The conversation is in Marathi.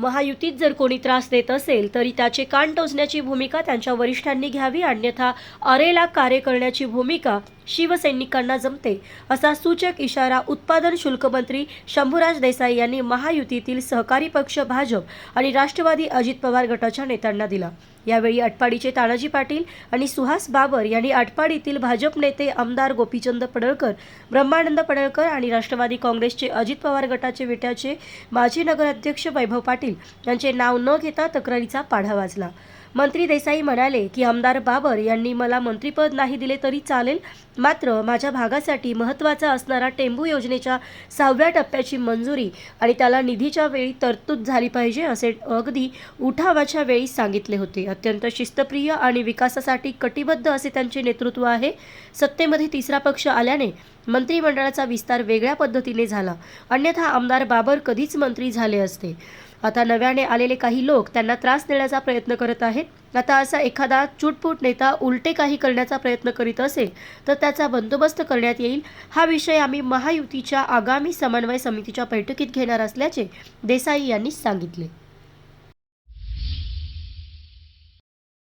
महायुतीत जर कोणी त्रास देत असेल तरी त्याचे कान टोचण्याची भूमिका त्यांच्या वरिष्ठांनी घ्यावी अन्यथा अरेला कार्य करण्याची भूमिका शिवसैनिकांना जमते असा सूचक इशारा उत्पादन शुल्क मंत्री शंभूराज देसाई यांनी महायुतीतील सहकारी पक्ष भाजप आणि राष्ट्रवादी अजित पवार गटाच्या नेत्यांना दिला. यावेळी आटपाडीचे तानाजी पाटील आणि सुहास बाबर यांनी आटपाडीतील भाजप नेते आमदार गोपीचंद पडळकर ब्रह्मानंद पडळकर आणि राष्ट्रवादी काँग्रेसचे अजित पवार गटाचे विट्याचे माजी नगराध्यक्ष वैभव पाटील यांचे नाव न घेता तक्रारीचा पाढा वाजला. मंत्री देसाई म्हणाले की आमदार बाबर यांनी मला मंत्रिपद नाही दिले तरी चालेल मात्र माझ्या भागासाठी महत्त्वाचा असणारा टेंबू योजनेच्या सहाव्या टप्प्याची मंजुरी आणि त्याला निधीच्या वेळी तरतूद झाली पाहिजे असे अगदी उठावाच्या वेळी सांगितले होते. अत्यंत शिस्तप्रिय आणि विकासासाठी कटिबद्ध असे त्यांचे नेतृत्व आहे. सत्तेमध्ये तिसरा पक्ष आल्याने मंत्रिमंडळाचा विस्तार वेगळ्या पद्धतीने झाला. अन्यथा आमदार बाबर कधीच मंत्री झाले असते. आता नव्याने आलेले काही लोक त्यांना त्रास देण्याचा प्रयत्न करत आहेत. आता असा एखादा चुटपुट नेता उलटे काही करण्याचा प्रयत्न करीत असेल तर त्याचा बंदोबस्त करण्यात येईल. हा विषय आम्ही महायुतीच्या आगामी समन्वय समितीच्या बैठकीत घेणार असल्याचे देसाई यांनी सांगितले.